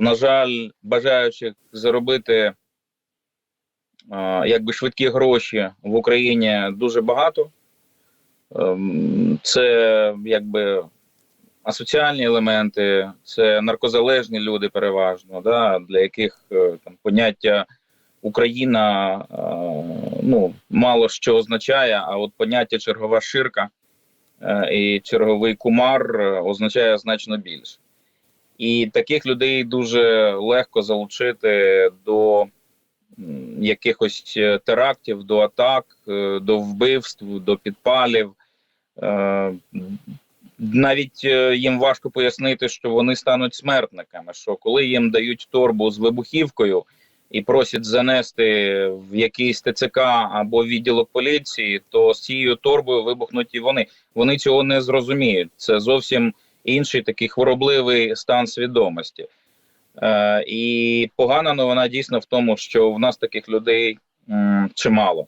На жаль, бажаючих заробити якби швидкі гроші в Україні дуже багато. Ем, Це якби асоціальні елементи, це наркозалежні люди переважно, да, для яких е, там поняття Україна е, ну, мало що означає, а от поняття чергова ширка е, і черговий кумар е, означає значно більше. І таких людей дуже легко залучити до якихось е, терактів, до атак, е, до вбивств, до підпалів. Е, Навіть їм важко пояснити, що вони стануть смертниками. Що коли їм дають торбу з вибухівкою і просять занести в якийсь ТЦК або відділок поліції, то з цією торбою вибухнуть і вони. Вони цього не зрозуміють. Це зовсім інший такий хворобливий стан свідомості. Е, і погана новина дійсно в тому, що в нас таких людей чимало.